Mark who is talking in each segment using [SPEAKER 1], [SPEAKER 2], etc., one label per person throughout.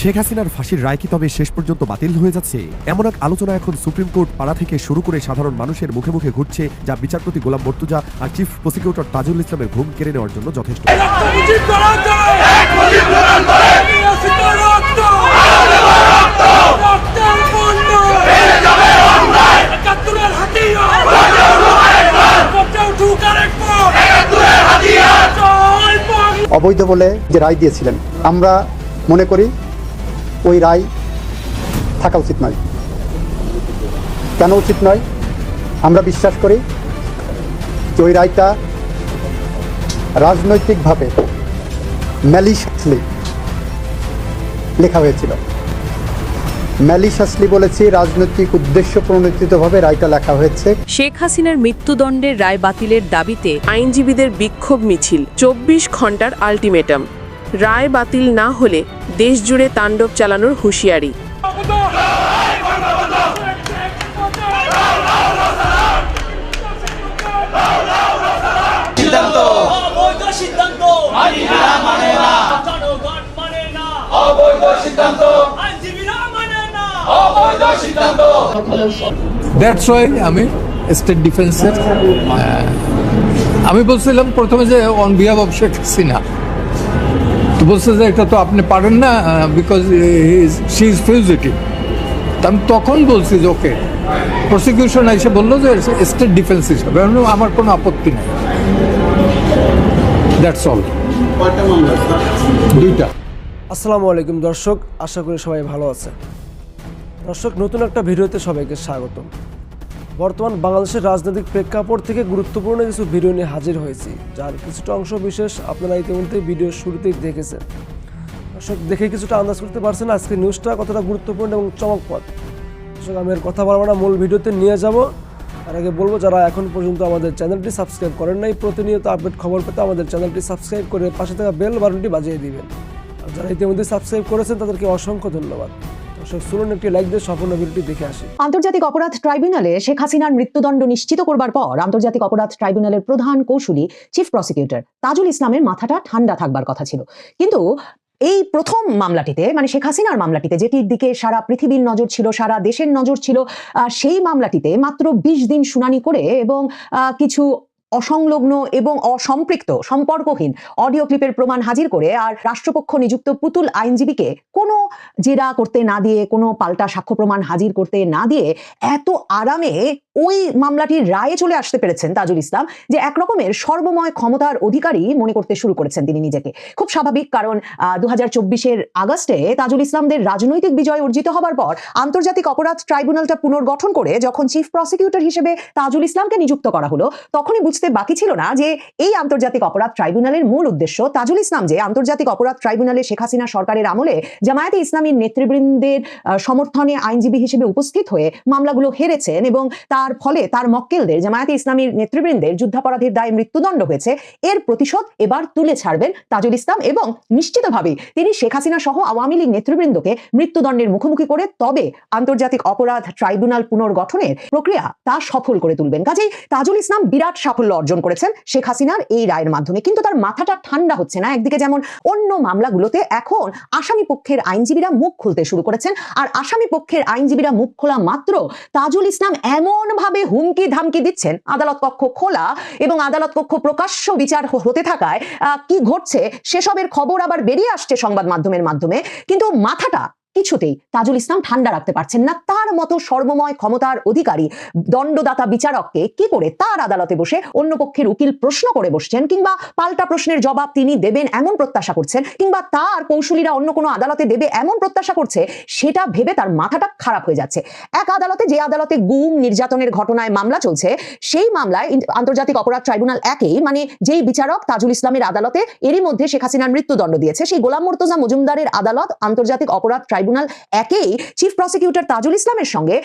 [SPEAKER 1] শেখ হাসিনার ফাঁসির রায় কি তবে শেষ পর্যন্ত বাতিল হয়ে যাচ্ছে এমন এক আলোচনা এখন সুপ্রিম কোর্ট পাড়া থেকে শুরু করে সাধারণ মানুষের মুখে মুখে ঘুরছে যা বিচারপতি গোলাম মর্তুজা আর চিফ প্রসিকিউটর তাজুল ইসলামের ঘুম কেড়ে নেওয়ার জন্য যথেষ্ট
[SPEAKER 2] অবৈধ বলে যে রায় দিয়েছিলেন আমরা মনে করি ওই রায় থাকা উচিত নয় কেন উচিত নয় আমরা বিশ্বাস করি যে ওই রায়টা রাজনৈতিকভাবে ম্যালিশাসলি লেখা হয়েছিল ম্যালিশাসলি বলেছি রাজনৈতিক উদ্দেশ্য প্রণোদিতভাবে রায়টা লেখা হয়েছে
[SPEAKER 3] শেখ হাসিনার মৃত্যুদণ্ডের রায় বাতিলের দাবিতে আইনজীবীদের বিক্ষোভ মিছিল চব্বিশ ঘন্টার আলটিমেটাম রায় বাতিল না হলে দেশজুড়ে তাণ্ডব চালানোর হুঁশিয়ারি
[SPEAKER 4] দ্যাটস ওয়াই মানে মানে মানে আমি স্টেট ডিফেন্সের আমি বলছিলাম প্রথমে যে on behalf of Sheikh Hasina তো বলছে যে এটা তো আপনি পারেন না বিকজ শি ইজ ফিউজিটিভ আমি তখন বলছি যে ওকে প্রসিকিউশন এসে বললো যে স্টেট ডিফেন্স হিসাবে আমার কোনো আপত্তি নেই দ্যাটস অল দুইটা
[SPEAKER 5] আসসালামু আলাইকুম দর্শক আশা করি সবাই ভালো আছে দর্শক নতুন একটা ভিডিওতে সবাইকে স্বাগতম বর্তমান বাংলাদেশের রাজনৈতিক প্রেক্ষাপট থেকে গুরুত্বপূর্ণ কিছু ভিডিও নিয়ে হাজির হয়েছি যার কিছুটা অংশ বিশেষ আপনারা ইতিমধ্যে ভিডিও শুরুতেই দেখেছেন দর্শক দেখে কিছুটা আন্দাজ করতে পারছেন আজকে নিউজটা কতটা গুরুত্বপূর্ণ এবং চমকপদ দর্শক আমি এর কথা বলবো না মূল ভিডিওতে নিয়ে যাব আর আগে বলবো যারা এখন পর্যন্ত আমাদের চ্যানেলটি সাবস্ক্রাইব করেন নাই প্রতিনিয়ত আপডেট খবর পেতে আমাদের চ্যানেলটি সাবস্ক্রাইব করে পাশে থাকা বেল বাটনটি বাজিয়ে দিবেন আর যারা ইতিমধ্যে সাবস্ক্রাইব করেছেন তাদেরকে অসংখ্য ধন্যবাদ আন্তর্জাতিক
[SPEAKER 6] অপরাধ ট্রাইব্যুনালে শেখ হাসিনার মৃত্যুদণ্ড নিশ্চিত করবার পর আন্তর্জাতিক অপরাধ ট্রাইব্যুনালের প্রধান কৌশলী চিফ প্রসিকিউটর তাজুল ইসলামের মাথাটা ঠান্ডা থাকবার কথা ছিল কিন্তু এই প্রথম মামলাটিতে মানে শেখ হাসিনার মামলাটিতে যেটির দিকে সারা পৃথিবীর নজর ছিল সারা দেশের নজর ছিল সেই মামলাটিতে মাত্র ২০ দিন শুনানি করে এবং কিছু অসংলগ্ন এবং অসম্পৃক্ত সম্পর্কহীন অডিও ক্লিপের প্রমাণ হাজির করে আর রাষ্ট্রপক্ষ নিযুক্ত পুতুল আইনজীবীকে কোনো জেরা করতে না দিয়ে কোনো পাল্টা সাক্ষ্য প্রমাণ হাজির করতে না দিয়ে এত আরামে ওই মামলাটির রায়ে চলে আসতে পেরেছেন তাজুল ইসলাম যে একরকমের সর্বময় ক্ষমতার অধিকারী মনে করতে শুরু করেছেন তিনি নিজেকে খুব স্বাভাবিক কারণ দু হাজার আগস্টে তাজুল ইসলামদের রাজনৈতিক বিজয় অর্জিত হবার পর আন্তর্জাতিক অপরাধ ট্রাইব্যুনালটা পুনর্গঠন করে যখন চিফ প্রসিকিউটর হিসেবে তাজুল ইসলামকে নিযুক্ত করা হলো তখনই বুঝতে বাকি ছিল না যে এই আন্তর্জাতিক অপরাধ ট্রাইব্যুনালের মূল উদ্দেশ্য তাজুল ইসলাম যে আন্তর্জাতিক অপরাধ ট্রাইব্যুনালে শেখ হাসিনা সরকারের আমলে জামায়াতে ইসলামীর নেতৃবৃন্দের সমর্থনে আইনজীবী হিসেবে উপস্থিত হয়ে মামলাগুলো হেরেছেন এবং তার ফলে তার মক্কেলদের জামায়াতে ইসলামীর নেতৃবৃন্দের যুদ্ধাপরাধের দায়ে মৃত্যুদণ্ড হয়েছে এর প্রতিশোধ এবার তুলে ছাড়বেন তাজুল ইসলাম এবং নিশ্চিতভাবেই তিনি শেখ হাসিনা সহ আওয়ামী লীগ নেতৃবৃন্দকে মৃত্যুদণ্ডের মুখোমুখি করে তবে আন্তর্জাতিক অপরাধ ট্রাইব্যুনাল পুনর্গঠনের প্রক্রিয়া তা সফল করে তুলবেন কাজেই তাজুল ইসলাম বিরাট সাফল্য সাফল্য অর্জন করেছেন শেখ হাসিনার এই রায়ের মাধ্যমে কিন্তু তার মাথাটা ঠান্ডা হচ্ছে না একদিকে যেমন অন্য মামলাগুলোতে এখন আসামি পক্ষের আইনজীবীরা মুখ খুলতে শুরু করেছেন আর আসামি পক্ষের আইনজীবীরা মুখ খোলা মাত্র তাজুল ইসলাম এমনভাবে হুমকি ধামকি দিচ্ছেন আদালত কক্ষ খোলা এবং আদালত কক্ষ প্রকাশ্য বিচার হতে থাকায় কি ঘটছে সেসবের খবর আবার বেরিয়ে আসছে সংবাদ মাধ্যমের মাধ্যমে কিন্তু মাথাটা কিছুতেই তাজুল ইসলাম ঠান্ডা রাখতে পারছেন না তার মতো সর্বময় ক্ষমতার অধিকারী দণ্ডদাতা বিচারককে কি করে তার আদালতে বসে অন্য পক্ষের উকিল প্রশ্ন করে বসছেন কিংবা পাল্টা প্রশ্নের জবাব তিনি দেবেন এমন প্রত্যাশা করছেন কিংবা তার কৌশলীরা অন্য কোনো আদালতে দেবে এমন প্রত্যাশা করছে সেটা ভেবে তার মাথাটা খারাপ হয়ে যাচ্ছে এক আদালতে যে আদালতে গুম নির্যাতনের ঘটনায় মামলা চলছে সেই মামলায় আন্তর্জাতিক অপরাধ ট্রাইব্যুনাল একেই মানে যেই বিচারক তাজুল ইসলামের আদালতে এরই মধ্যে শেখ হাসিনার মৃত্যুদণ্ড দিয়েছে সেই গোলাম মোর্তজা মজুমদারের আদালত আন্তর্জাতিক অপরাধ ট্রাইব্যুনাল ট্রাইব্যুনাল একেই চিফ প্রসিকিউটর তাজুল ইসলামের সঙ্গে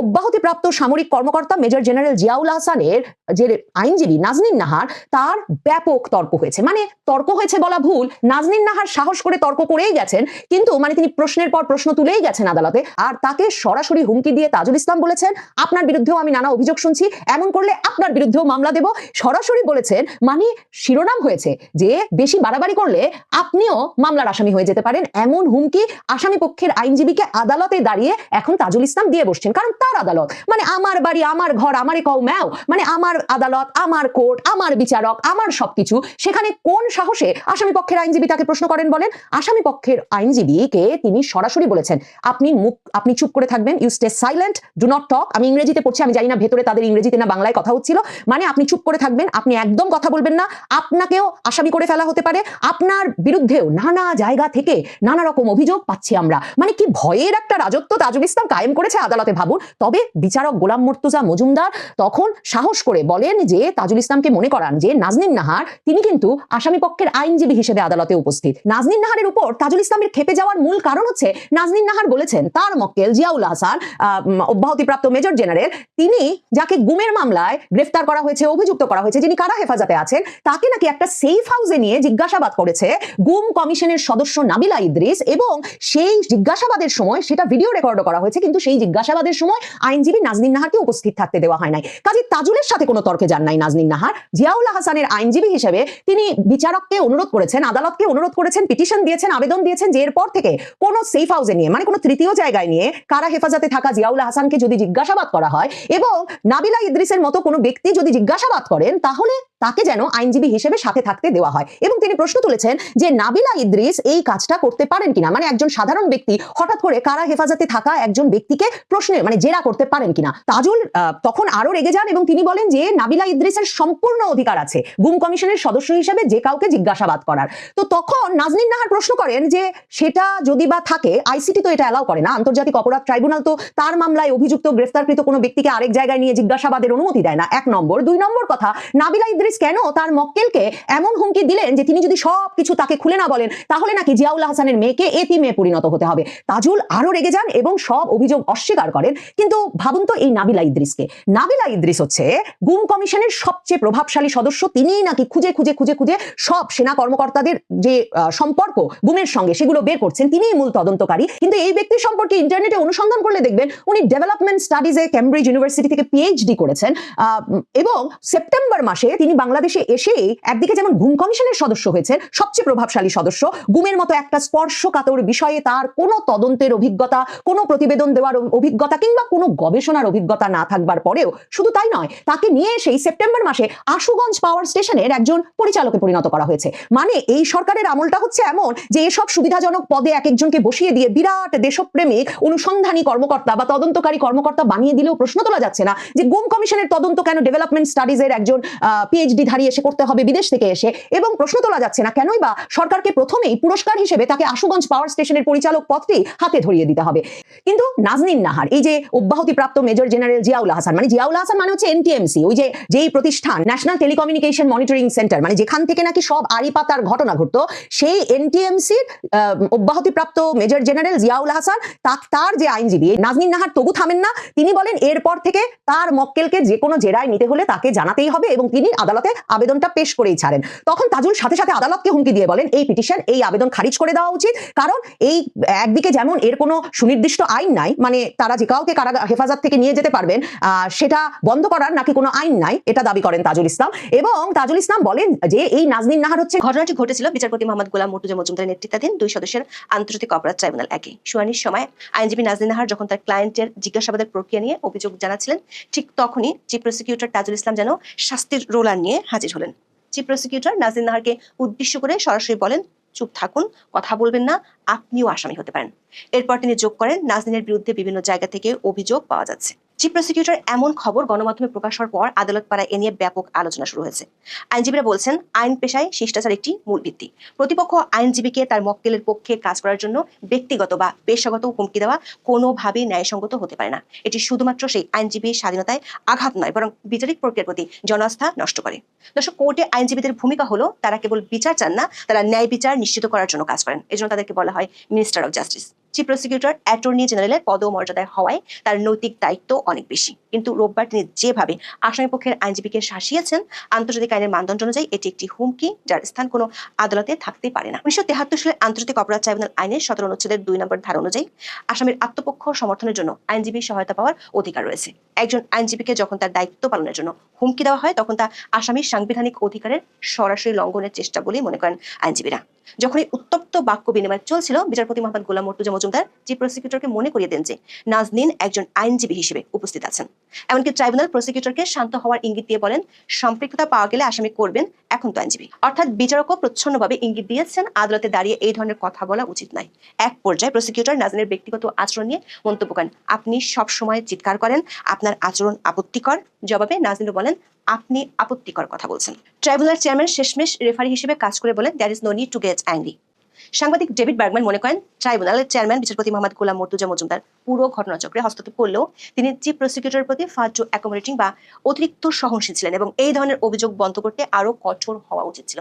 [SPEAKER 6] অব্যাহতিপ্রাপ্ত সামরিক কর্মকর্তা মেজর জেনারেল জিয়াউল হাসানের যে আইনজীবী নাজনীন নাহার তার ব্যাপক তর্ক হয়েছে মানে তর্ক হয়েছে বলা ভুল নাজনীন নাহার সাহস করে তর্ক করেই গেছেন কিন্তু মানে তিনি প্রশ্নের পর প্রশ্ন তুলেই গেছেন আদালতে আর তাকে সরাসরি হুমকি দিয়ে তাজুল ইসলাম বলেছেন আপনার বিরুদ্ধেও আমি নানা অভিযোগ শুনছি এমন করলে আপনার বিরুদ্ধেও মামলা দেব সরাসরি বলেছেন মানে শিরোনাম হয়েছে যে বেশি বাড়াবাড়ি করলে আপনিও মামলার আসামি হয়ে যেতে পারেন এমন হুমকি আসামি মানে পক্ষের আইনজীবীকে আদালতে দাঁড়িয়ে এখন তাজুল ইসলাম দিয়ে বসছেন কারণ তার আদালত মানে আমার বাড়ি আমার ঘর আমারে কও ম্যাও মানে আমার আদালত আমার কোর্ট আমার বিচারক আমার সবকিছু সেখানে কোন সাহসে আসামি পক্ষের আইনজীবী তাকে প্রশ্ন করেন বলেন আসামি পক্ষের আইনজীবীকে তিনি সরাসরি বলেছেন আপনি মুখ আপনি চুপ করে থাকবেন you stay silent do not talk আমি ইংরেজিতে পড়ছি আমি জানি না ভেতরে তাদের ইংরেজিতে না বাংলায় কথা হচ্ছিল মানে আপনি চুপ করে থাকবেন আপনি একদম কথা বলবেন না আপনাকেও আসামি করে ফেলা হতে পারে আপনার বিরুদ্ধেও নানা জায়গা থেকে নানা রকম অভিযোগ পাচ্ছি আমরা মানে কি ভয়ের একটা রাজত্ব তাজুল ইসলাম কায়েম করেছে আদালতে ভাবুন তবে বিচারক গোলাম মর্তুজা মজুমদার তখন সাহস করে বলেন যে তাজুল ইসলামকে মনে করান যে নাজনীন নাহার তিনি কিন্তু আসামি পক্ষের আইনজীবী হিসেবে আদালতে উপস্থিত নাজনীন নাহারের উপর তাজুল ইসলামের খেপে যাওয়ার মূল কারণ হচ্ছে নাজনীন নাহার বলেছেন তার মক্কেল জিয়াউল হাসান অব্যাহতিপ্রাপ্ত মেজর জেনারেল তিনি যাকে গুমের মামলায় গ্রেফতার করা হয়েছে অভিযুক্ত করা হয়েছে যিনি কারা হেফাজতে আছেন তাকে নাকি একটা সেফ হাউসে নিয়ে জিজ্ঞাসাবাদ করেছে গুম কমিশনের সদস্য নাবিলা ইদ্রিস এবং সে সেই জিজ্ঞাসাবাদের সময় সেটা ভিডিও রেকর্ডও করা হয়েছে কিন্তু সেই জিজ্ঞাসাবাদের সময় আইনজীবী নাজনীন নাহারকে উপস্থিত থাকতে দেওয়া হয় নাই কাজে তাজুলের সাথে কোনো তর্কে যান নাই নাজনীন নাহার জিয়াউল হাসানের আইনজীবী হিসেবে তিনি বিচারককে অনুরোধ করেছেন আদালতকে অনুরোধ করেছেন পিটিশন দিয়েছেন আবেদন দিয়েছেন যে এরপর থেকে কোনো সেফ হাউসে নিয়ে মানে কোনো তৃতীয় জায়গায় নিয়ে কারা হেফাজতে থাকা জিয়াউল হাসানকে যদি জিজ্ঞাসাবাদ করা হয় এবং নাবিলা ইদ্রিসের মতো কোনো ব্যক্তি যদি জিজ্ঞাসাবাদ করেন তাহলে তাকে যেন আইনজীবী হিসেবে সাথে থাকতে দেওয়া হয় এবং তিনি প্রশ্ন তুলেছেন যে নাবিলা ইদ্রিস এই কাজটা করতে পারেন কিনা মানে একজন সাধারণ ব্যক্তি হঠাৎ করে কারা হেফাজতে থাকা একজন ব্যক্তিকে প্রশ্নের মানে জেরা করতে পারেন কিনা তাজুল তখন আরো রেগে যান এবং তিনি বলেন যে নাবিলা ইদ্রিসের সম্পূর্ণ অধিকার আছে গুম কমিশনের সদস্য হিসেবে যে কাউকে জিজ্ঞাসাবাদ করার তো তখন নাজনীন নাহার প্রশ্ন করেন যে সেটা যদি বা থাকে আইসিটি তো এটা অ্যালাউ করে না আন্তর্জাতিক অপরাধ ট্রাইব্যুনাল তো তার মামলায় অভিযুক্ত গ্রেফতারকৃত কোনো ব্যক্তিকে আরেক জায়গায় নিয়ে জিজ্ঞাসাবাদের অনুমতি দেয় না এক নম্বর দুই নম্বর কথা নাবিলা ইদ্রিস ফিরোজ কেন তার মক্কেলকে এমন হুমকি দিলেন যে তিনি যদি সব কিছু তাকে খুলে না বলেন তাহলে নাকি জিয়াউল্লাহ হাসানের মেয়েকে মেয়ে পরিণত হতে হবে তাজুল আরও রেগে যান এবং সব অভিযোগ অস্বীকার করেন কিন্তু ভাবুন তো এই নাবিলা ইদ্রিসকে নাবিলা ইদ্রিস হচ্ছে গুম কমিশনের সবচেয়ে প্রভাবশালী সদস্য তিনিই নাকি খুঁজে খুঁজে খুঁজে খুঁজে সব সেনা কর্মকর্তাদের যে সম্পর্ক গুমের সঙ্গে সেগুলো বের করছেন তিনিই মূল তদন্তকারী কিন্তু এই ব্যক্তি সম্পর্কে ইন্টারনেটে অনুসন্ধান করলে দেখবেন উনি ডেভেলপমেন্ট স্টাডিজে ক্যামব্রিজ ইউনিভার্সিটি থেকে পিএইচডি করেছেন এবং সেপ্টেম্বর মাসে তিনি তিনি বাংলাদেশে এসেই একদিকে যেমন গুম কমিশনের সদস্য হয়েছেন সবচেয়ে প্রভাবশালী সদস্য গুমের মতো একটা স্পর্শকাতর বিষয়ে তার কোনো তদন্তের অভিজ্ঞতা কোনো প্রতিবেদন দেওয়ার অভিজ্ঞতা কিংবা কোনো গবেষণার অভিজ্ঞতা না থাকবার পরেও শুধু তাই নয় তাকে নিয়ে সেই সেপ্টেম্বর মাসে আশুগঞ্জ পাওয়ার স্টেশনের একজন পরিচালকে পরিণত করা হয়েছে মানে এই সরকারের আমলটা হচ্ছে এমন যে এসব সুবিধাজনক পদে এক একজনকে বসিয়ে দিয়ে বিরাট দেশপ্রেমিক অনুসন্ধানী কর্মকর্তা বা তদন্তকারী কর্মকর্তা বানিয়ে দিলেও প্রশ্ন তোলা যাচ্ছে না যে গুম কমিশনের তদন্ত কেন ডেভেলপমেন্ট স্টাডিজের একজন পিএইচ পিএইচডি ধারিয়ে এসে করতে হবে বিদেশ থেকে এসে এবং প্রশ্ন তোলা যাচ্ছে না কেনই বা সরকারকে প্রথমেই পুরস্কার হিসেবে তাকে আশুগঞ্জ পাওয়ার স্টেশনের পরিচালক পদটি হাতে ধরিয়ে দিতে হবে কিন্তু নাজনিন নাহার এই যে অব্যাহতিপ্রাপ্ত মেজর জেনারেল জিয়াউল হাসান মানে জিয়াউল হাসান মানে হচ্ছে এনটিএমসি ওই যে যেই প্রতিষ্ঠান ন্যাশনাল টেলিকমিউনিকেশন মনিটরিং সেন্টার মানে যেখান থেকে নাকি সব আড়ি পাতার ঘটনা ঘটতো সেই এনটিএমসির অব্যাহতিপ্রাপ্ত মেজর জেনারেল জিয়াউল হাসান তার যে আইনজীবী নাজনিন নাহার তবু থামেন না তিনি বলেন এরপর থেকে তার মক্কেলকে যে কোনো জেরায় নিতে হলে তাকে জানাতেই হবে এবং তিনি আদালত আদালতে আবেদনটা পেশ করেই ছাড়েন তখন তাজুল সাথে সাথে আদালতকে হুমকি দিয়ে বলেন এই পিটিশন এই আবেদন খারিজ করে দেওয়া উচিত কারণ এই একদিকে যেমন এর কোনো সুনির্দিষ্ট আইন নাই মানে তারা যে কাউকে কারা হেফাজত থেকে নিয়ে যেতে পারবেন সেটা বন্ধ করার নাকি কোনো আইন নাই এটা দাবি করেন তাজুল ইসলাম এবং তাজুল ইসলাম বলেন যে এই নাজনীন নাহার হচ্ছে
[SPEAKER 7] ঘটনাটি ঘটেছিল বিচারপতি মোহাম্মদ গোলাম মর্তুজা মজুমদারের নেতৃত্বাধীন দুই সদস্যের আন্তর্জাতিক অপরাধ ট্রাইব্যুনাল একে শুনানির সময় আইনজীবী নাজনীন নাহার যখন তার ক্লায়েন্টের জিজ্ঞাসাবাদের প্রক্রিয়া নিয়ে অভিযোগ জানাচ্ছিলেন ঠিক তখনই চিফ প্রসিকিউটর তাজুল ইসলাম যেন শাস্তির রোলার নিয়ে হাজির হলেন চিফ প্রসিকিউটর নাজিন নাহারকে উদ্দেশ্য করে সরাসরি বলেন চুপ থাকুন কথা বলবেন না আপনিও আসামি হতে পারেন এরপর তিনি যোগ করেন নাজিনের বিরুদ্ধে বিভিন্ন জায়গা থেকে অভিযোগ পাওয়া যাচ্ছে চিফ প্রসিকিউটর এমন খবর গণমাধ্যমে প্রকাশ হওয়ার পর আদালত পাড়ায় এ নিয়ে ব্যাপক আলোচনা শুরু হয়েছে আইনজীবীরা বলছেন আইন পেশায় শিষ্টাচার একটি মূল ভিত্তি প্রতিপক্ষ আইনজীবীকে তার মক্কেলের পক্ষে কাজ করার জন্য ব্যক্তিগত বা পেশাগত হুমকি দেওয়া কোনোভাবেই ন্যায়সঙ্গত হতে পারে না এটি শুধুমাত্র সেই আইনজীবীর স্বাধীনতায় আঘাত নয় বরং বিচারিক প্রক্রিয়ার প্রতি জনআস্থা নষ্ট করে দর্শক কোর্টে আইনজীবীদের ভূমিকা হলো তারা কেবল বিচার চান না তারা ন্যায় বিচার নিশ্চিত করার জন্য কাজ করেন এজন্য তাদেরকে বলা হয় minister of justice chief prosecutor attorney জেনারেলের পদমর্যাদায় হওয়ায় তার নৈতিক দায়িত্ব অনেক বেশি কিন্তু রোববার তিনি যেভাবে আসামিপক্ষের আইনজীবীকে শাসিয়েছেন আন্তর্জাতিক আইনের মানদণ্ড অনুযায়ী এটি একটি হুমকি যার স্থান কোনো আদালতে থাকতে পারে না উনিশশো তেহাত্তর সালে আন্তর্জাতিক অপরাধ ট্রাইব্যুনাল আইনের সতেরো অনুচ্ছেদের দুই নম্বর ধারা অনুযায়ী আসামির আত্মপক্ষ সমর্থনের জন্য আইনজীবীর সহায়তা পাওয়ার অধিকার রয়েছে একজন আইনজীবীকে যখন তার দায়িত্ব পালনের জন্য হুমকি দেওয়া হয় তখন তা আসামির সাংবিধানিক অধিকারের সরাসরি লঙ্ঘনের চেষ্টা বলেই মনে করেন আইনজীবীরা যখন এই উত্তপ্ত বাক্য বিনিময় চলছিল বিচারপতি মোহাম্মদ গোলাম মর্তুজা মজুমদার চিফ প্রসিকিউটরকে মনে করিয়ে দেন যে নাজনীন একজন আইনজীবী হিসেবে উপস্থিত আছেন এমনকি ট্রাইব্যুনাল প্রসিকিউটরকে শান্ত হওয়ার ইঙ্গিত দিয়ে বলেন সম্পৃক্ততা পাওয়া গেলে আসামি করবেন এখন তো আইনজীবী অর্থাৎ বিচারকও প্রচ্ছন্নভাবে ইঙ্গিত দিয়েছেন আদালতে দাঁড়িয়ে এই ধরনের কথা বলা উচিত নয় এক পর্যায়ে প্রসিকিউটর নাজনীনের ব্যক্তিগত আচরণ নিয়ে মন্তব্য করেন আপনি সবসময় চিৎকার করেন আপনার আচরণ আপত্তিকর জবাবে নাজনীন বলেন বলেন আপনি আপত্তিকর কথা বলছেন ট্রাইব্যুনাল চেয়ারম্যান শেষমেশ রেফারি হিসেবে কাজ করে বলেন there is no need to get angry সাংবাদিক ডেভিড বার্গম্যান মনে করেন ট্রাইব্যুনালের চেয়ারম্যান বিচারপতি মোহাম্মদ গোলাম মর্তুজা মজুমদার পুরো ঘটনাচক্রে হস্তক্ষেপ করলেও তিনি চিফ প্রসিকিউটরের প্রতি ফার্জ অ্যাকোমোডেটিং বা অতিরিক্ত সহনশীল ছিলেন এবং এই ধরনের অভিযোগ বন্ধ করতে আরও কঠোর হওয়া উচিত ছিল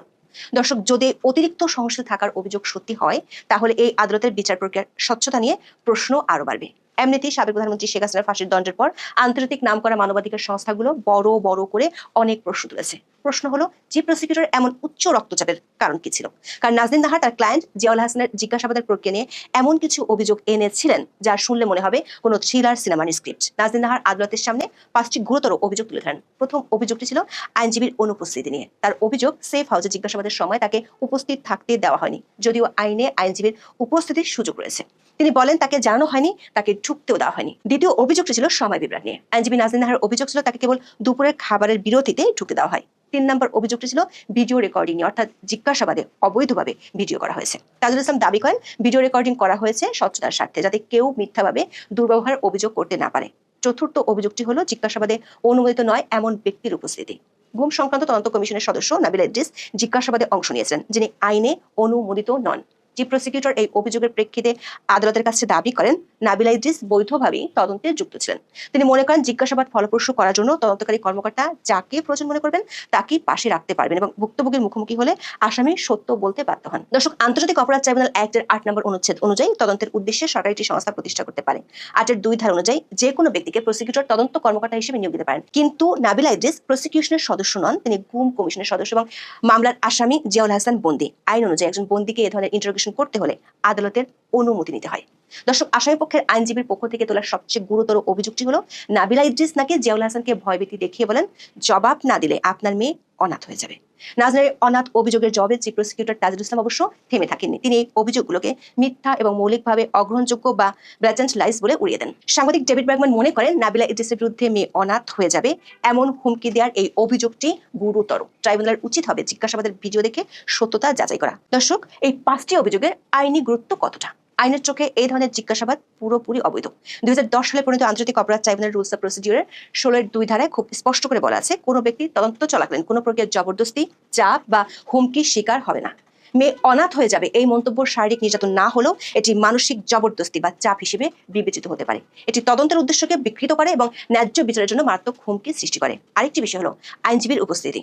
[SPEAKER 7] দর্শক যদি অতিরিক্ত সহনশীল থাকার অভিযোগ সত্যি হয় তাহলে এই আদালতের বিচার প্রক্রিয়ার স্বচ্ছতা নিয়ে প্রশ্ন আরও বাড়বে এমনিতেই সাবেক প্রধানমন্ত্রী শেখ হাসিনার ফাঁসির দণ্ডের পর আন্তর্জাতিক নাম করা মানবাধিকার সংস্থাগুলো বড় বড় করে অনেক প্রশ্ন তুলেছে প্রশ্ন হলো যে প্রসিকিউটর এমন উচ্চ রক্তচাপের কারণ কি ছিল কারণ নাজদিন নাহার তার ক্লায়েন্ট জিয়াউল হাসানের জিজ্ঞাসাবাদের প্রক্রিয়া নিয়ে এমন কিছু অভিযোগ এনেছিলেন যা শুনলে মনে হবে কোনো থ্রিলার সিনেমার স্ক্রিপ্ট নাজদিন নাহার আদালতের সামনে পাঁচটি গুরুতর অভিযোগ তুলে ধরেন প্রথম অভিযোগটি ছিল আইনজীবীর অনুপস্থিতি নিয়ে তার অভিযোগ সেফ হাউসে জিজ্ঞাসাবাদের সময় তাকে উপস্থিত থাকতে দেওয়া হয়নি যদিও আইনে আইনজীবীর উপস্থিতির সুযোগ রয়েছে তিনি বলেন তাকে জানানো হয়নি তাকে ঢুকতেও দেওয়া হয়নি দ্বিতীয় অভিযোগটি ছিল সময় বিভ্রাট নিয়ে আইনজীবী নাজদিন নাহার অভিযোগ ছিল তাকে কেবল দুপুরের খাবারের বিরতিতে ঢুকতে দেওয়া হয় তিন নম্বর অভিযোগটি ছিল ভিডিও রেকর্ডিং অর্থাৎ জিজ্ঞাসাবাদে অবৈধভাবে ভিডিও করা হয়েছে তাজুল ইসলাম দাবি করেন ভিডিও রেকর্ডিং করা হয়েছে স্বচ্ছতার স্বার্থে যাতে কেউ মিথ্যাভাবে দুর্ব্যবহার অভিযোগ করতে না পারে চতুর্থ অভিযোগটি হলো জিজ্ঞাসাবাদে অনুমোদিত নয় এমন ব্যক্তির উপস্থিতি ঘুম সংক্রান্ত তদন্ত কমিশনের সদস্য নাবিল এড্রিস জিজ্ঞাসাবাদে অংশ নিয়েছেন যিনি আইনে অনুমোদিত নন চিফ প্রসিকিউটর এই অভিযোগের প্রেক্ষিতে আদালতের কাছে দাবি করেন নাবিলা ইদ্রিস বৈধভাবে তদন্তে যুক্ত ছিলেন তিনি মনে করেন জিজ্ঞাসাবাদ ফলপ্রসূ করার জন্য তদন্তকারী কর্মকর্তা যাকে প্রয়োজন মনে করবেন তাকেই পাশে রাখতে পারবেন এবং ভুক্তভোগীর মুখোমুখি হলে আসামি সত্য বলতে বাধ্য হন দর্শক আন্তর্জাতিক অপরাধ ট্রাইব্যুনাল অ্যাক্টের আট নম্বর অনুচ্ছেদ অনুযায়ী তদন্তের উদ্দেশ্যে সরকার একটি সংস্থা প্রতিষ্ঠা করতে পারে আটের দুই ধার অনুযায়ী যে কোনো ব্যক্তিকে প্রসিকিউটর তদন্ত কর্মকর্তা হিসেবে নিয়োগ দিতে পারেন কিন্তু নাবিলা ইদ্রিস প্রসিকিউশনের সদস্য নন তিনি গুম কমিশনের সদস্য এবং মামলার আসামি জিয়াউল হাসান বন্দি আইন অনুযায়ী একজন বন্দিকে এ ধরনের বিশ্লেষণ করতে হলে আদালতের অনুমতি নিতে হয় দর্শক আসামি পক্ষের আইনজীবীর পক্ষ থেকে তোলা সবচেয়ে গুরুতর অভিযোগটি হলো নাবিলা ইদ্রিস নাকি জিয়াউল হাসানকে ভয়ভীতি দেখিয়ে বলেন জবাব না দিলে আপনার মেয়ে অনাথ হয়ে যাবে নাজরের অনাথ অভিযোগের জবে চিফ প্রসিকিউটর তাজুল ইসলাম অবশ্য থেমে থাকেননি তিনি এই অভিযোগগুলোকে মিথ্যা এবং মৌলিকভাবে অগ্রহণযোগ্য বা ব্রাজেন্ট লাইস বলে উড়িয়ে দেন সাংবাদিক ডেভিড ব্র্যাগম্যান মনে করেন নাবিলা ইদ্রিসের বিরুদ্ধে মেয়ে অনাথ হয়ে যাবে এমন হুমকি দেওয়ার এই অভিযোগটি গুরুতর ট্রাইব্যুনালের উচিত হবে জিজ্ঞাসাবাদের ভিডিও দেখে সত্যতা যাচাই করা দর্শক এই পাঁচটি অভিযোগের আইনি গুরুত্ব কতটা আইনের চোখে এই ধরনের জিজ্ঞাসাবাদ পুরোপুরি অবৈধ দুই সালে পরিণত আন্তর্জাতিক অপরাধ ট্রাইব্যুনাল রুলস অফ প্রসিডিউরের ষোলোর দুই ধারায় খুব স্পষ্ট করে বলা আছে কোনো ব্যক্তি তদন্ত চলাকালীন কোনো প্রক্রিয়ার জবরদস্তি চাপ বা হুমকি শিকার হবে না মেয়ে অনাথ হয়ে যাবে এই মন্তব্য শারীরিক নির্যাতন না হলেও এটি মানসিক জবরদস্তি বা চাপ হিসেবে বিবেচিত হতে পারে এটি তদন্তের উদ্দেশ্যকে বিকৃত করে এবং ন্যায্য বিচারের জন্য মারাত্মক হুমকি সৃষ্টি করে আরেকটি বিষয় হলো আইনজীবীর উপস্থিতি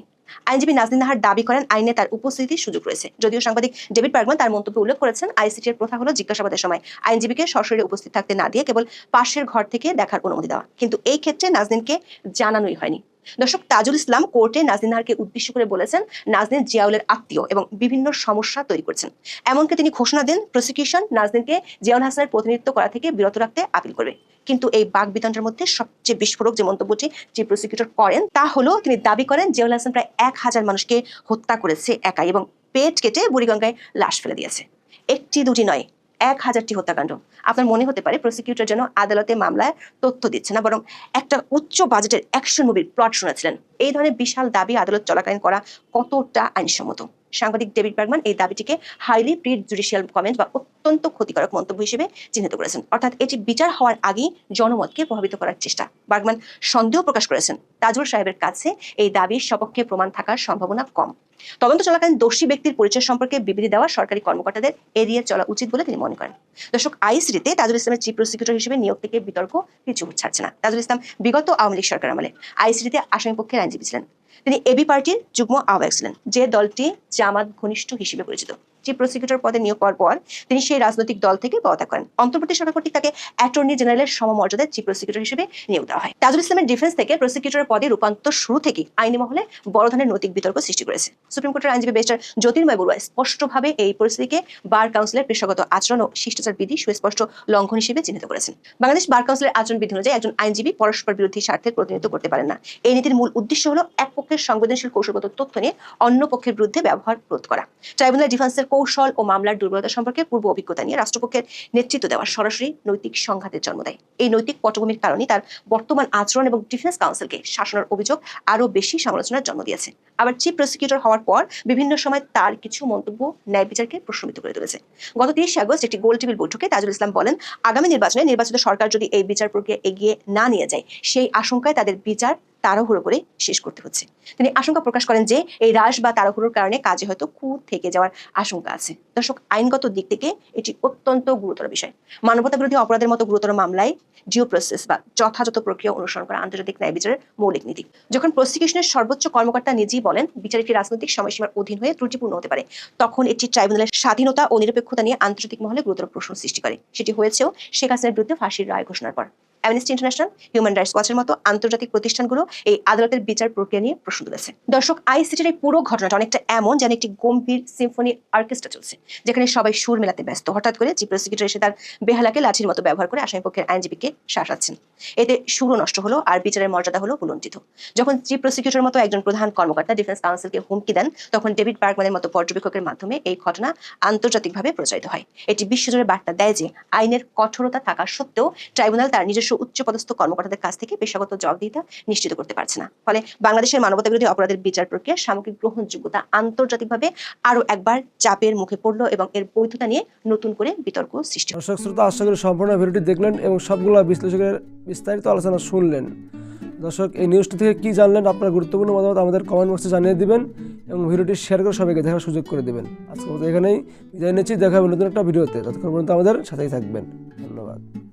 [SPEAKER 7] আইনজীবী নাজনীন নাহার দাবি করেন আইনে তার উপস্থিতির সুযোগ রয়েছে যদিও সাংবাদিক ডেভিড পার্কম্যান তার মন্তব্য উল্লেখ করেছেন আইসিটির প্রথা হলো জিজ্ঞাসাবাদের সময় আইনজীবীকে সশরীরে উপস্থিত থাকতে না দিয়ে কেবল পাশের ঘর থেকে দেখার অনুমতি দেওয়া কিন্তু এই ক্ষেত্রে নাজনীনকে জানানোই হয়নি দর্শক তাজুল ইসলাম কোর্টে নাজনিনহারকে উদ্দেশ্য করে বলেছেন নাজনীন জিয়াউলের আত্মীয় এবং বিভিন্ন সমস্যা তৈরি করছেন এমনকি তিনি ঘোষণা দেন প্রসিকিউশন নাজনীনকে জিয়াউল হাসানের প্রতিনিধিত্ব করা থেকে বিরত রাখতে আপিল করবে কিন্তু এই বাকবিতণ্ডের মধ্যে সবচেয়ে বিস্ফোরক যে মন্তব্যটি যে প্রসিকিউটর করেন তা হলো তিনি দাবি করেন জিয়াউল হাসান প্রায় এক হাজার মানুষকে হত্যা করেছে একাই এবং পেট কেটে বুড়িগঙ্গায় লাশ ফেলে দিয়েছে একটি দুটি নয় এক হাজারটি হত্যাকাণ্ড আপনার মনে হতে পারে প্রসিকিউটর যেন আদালতে মামলায় তথ্য দিচ্ছে না বরং একটা উচ্চ বাজেটের অ্যাকশন মুভির প্লট শোনাচ্ছিলেন এই ধরনের বিশাল দাবি আদালত চলাকালীন করা কতটা আইনসম্মত সাংবাদিক ডেভিড বার্গম্যান এই দাবিটিকে হাইলি প্রি জুডিশিয়াল কমেন্ট বা অত্যন্ত ক্ষতিকারক মন্তব্য হিসেবে চিহ্নিত করেছেন অর্থাৎ এটি বিচার হওয়ার আগেই জনমতকে প্রভাবিত করার চেষ্টা বার্গম্যান সন্দেহ প্রকাশ করেছেন তাজুল সাহেবের কাছে এই দাবির সপক্ষে প্রমাণ থাকার সম্ভাবনা কম তদন্ত চলাকালীন দোষী ব্যক্তির পরিচয় সম্পর্কে বিবৃতি দেওয়া সরকারি কর্মকর্তাদের এড়িয়ে চলা উচিত বলে তিনি মনে করেন দর্শক আইসিডিতে তাজুল ইসলামের চিফ প্রসিকিউটর হিসেবে নিয়োগ থেকে বিতর্ক কিছু ছাড়ছে না তাজুল ইসলাম বিগত আওয়ামী লীগ সরকার আমলে আইসিডিতে পক্ষের আইনজীবী ছিলেন তিনি এবি পার্টির যুগ্ম আহ্বায়ক ছিলেন যে দলটি জামাত ঘনিষ্ঠ হিসেবে পরিচিত যে প্রসিকিউটর পদে নিয়োগ পাওয়ার পর তিনি সেই রাজনৈতিক দল থেকে পদত্যাগ করেন অন্তর্বর্তী সরকার কর্তৃক তাকে অ্যাটর্নি জেনারেলের সমমর্যাদায় চিফ প্রসিকিউটর হিসেবে নিয়োগ দেওয়া হয় তাজুল ইসলামের ডিফেন্স থেকে প্রসিকিউটর পদে রূপান্তর শুরু থেকে আইনি মহলে বড় ধরনের নৈতিক বিতর্ক সৃষ্টি করেছে সুপ্রিম কোর্টের আইনজীবী বেস্টার জ্যোতির্ময় বড়ুয়া স্পষ্টভাবে এই পরিস্থিতিকে বার কাউন্সিলের পেশাগত আচরণ ও শিষ্টাচার বিধি সুস্পষ্ট লঙ্ঘন হিসেবে চিহ্নিত করেছেন বাংলাদেশ বার কাউন্সিলের আচরণ বিধি অনুযায়ী একজন আইনজীবী পরস্পর বিরোধী স্বার্থের প্রতিনিধিত্ব করতে পারেন না এই নীতির মূল উদ্দেশ্য হল এক পক্ষের সংবেদনশীল কৌশলগত তথ্য নিয়ে অন্য পক্ষের বিরুদ্ধে ব্যবহার রোধ করা ট্রাইব্যুনাল ডিফেন্সের কৌশল ও মামলার দুর্বলতা সম্পর্কে পূর্ব অভিজ্ঞতা নিয়ে রাষ্ট্রপক্ষের নেতৃত্ব দেওয়া সরাসরি নৈতিক সংঘাতের জন্ম দেয় এই নৈতিক পটভূমির কারণে তার বর্তমান আচরণ এবং ডিফেন্স কাউন্সিলকে শাসনের অভিযোগ আরও বেশি সমালোচনার জন্ম দিয়েছে আবার চিফ প্রসিকিউটর হওয়ার পর বিভিন্ন সময় তার কিছু মন্তব্য ন্যায় বিচারকে প্রশ্নবিত করে তুলেছে গত তিরিশে আগস্ট একটি গোল টেবিল বৈঠকে তাজুল ইসলাম বলেন আগামী নির্বাচনে নির্বাচিত সরকার যদি এই বিচার প্রক্রিয়া এগিয়ে না নিয়ে যায় সেই আশঙ্কায় তাদের বিচার তাড়াহুড়ো করে শেষ করতে হচ্ছে তিনি আশঙ্কা প্রকাশ করেন যে এই হ্রাস বা তাড়াহুড়োর কারণে কাজে হয়তো খুঁত থেকে যাওয়ার আশঙ্কা আছে দর্শক আইনগত দিক থেকে এটি অত্যন্ত গুরুতর বিষয় মানবতা বিরোধী অপরাধের মতো গুরুতর মামলায় জিও প্রসেস বা যথাযথ প্রক্রিয়া অনুসরণ করা আন্তর্জাতিক ন্যায় বিচারের মৌলিক নীতি যখন প্রসিকিউশনের সর্বোচ্চ কর্মকর্তা নিজেই বলেন বিচার একটি রাজনৈতিক সময়সীমার অধীন হয়ে ত্রুটিপূর্ণ হতে পারে তখন এটি ট্রাইব্যুনালের স্বাধীনতা ও নিরপেক্ষতা নিয়ে আন্তর্জাতিক মহলে গুরুতর প্রশ্ন সৃষ্টি করে সেটি হয়েছেও শেখ হাসিনার বিরুদ্ধে ফাঁসির রায় ঘোষণার পর অ্যামনেস্টি ইন্টারন্যাশনাল হিউম্যান রাইটস ওয়াচের মতো আন্তর্জাতিক প্রতিষ্ঠানগুলো এই আদালতের বিচার প্রক্রিয়া নিয়ে প্রশ্ন তুলেছে দর্শক আইসিটির এই পুরো ঘটনাটা অনেকটা এমন যেন একটি গম্ভীর সিম্ফনি অর্কেস্ট্রা চলছে যেখানে সবাই সুর মেলাতে ব্যস্ত হঠাৎ করে যে প্রসিকিউটর এসে তার বেহালাকে লাঠির মতো ব্যবহার করে আসামিপক্ষের আইনজীবীকে শাসাচ্ছেন এতে সুরও নষ্ট হলো আর বিচারের মর্যাদা হলো ভুলুণ্ঠিত যখন চিফ প্রসিকিউটর মতো একজন প্রধান কর্মকর্তা ডিফেন্স কাউন্সিলকে হুমকি দেন তখন ডেভিড বার্গম্যানের মতো পর্যবেক্ষকের মাধ্যমে এই ঘটনা আন্তর্জাতিকভাবে প্রচারিত হয় এটি বিশ্বজুড়ে বার্তা দেয় যে আইনের কঠোরতা থাকা সত্ত্বেও ট্রাইব্যুনাল তার নিজস্ব নিজস্ব উচ্চপদস্থ কর্মকর্তাদের কাছ থেকে পেশাগত জবাবদিহিতা নিশ্চিত করতে পারছে না ফলে বাংলাদেশের মানবতা বিরোধী অপরাধের বিচার প্রক্রিয়া সামগ্রিক গ্রহণযোগ্যতা আন্তর্জাতিকভাবে আরও একবার চাপের মুখে পড়লো এবং এর বৈধতা নিয়ে নতুন করে বিতর্ক সৃষ্টি
[SPEAKER 5] দর্শক শ্রোতা আশা করি সম্পূর্ণ ভিডিওটি দেখলেন এবং সবগুলো বিশ্লেষকের বিস্তারিত আলোচনা শুনলেন দর্শক এই নিউজটি থেকে কী জানলেন আপনার গুরুত্বপূর্ণ মতামত আমাদের কমেন্ট বক্সে জানিয়ে দিবেন এবং ভিডিওটি শেয়ার করে সবাইকে দেখার সুযোগ করে দেবেন আজকে এখানেই বিদায় নিচ্ছি দেখা হবে নতুন একটা ভিডিওতে ততক্ষণ পর্যন্ত আমাদের সাথেই থাকবেন ধন্যবাদ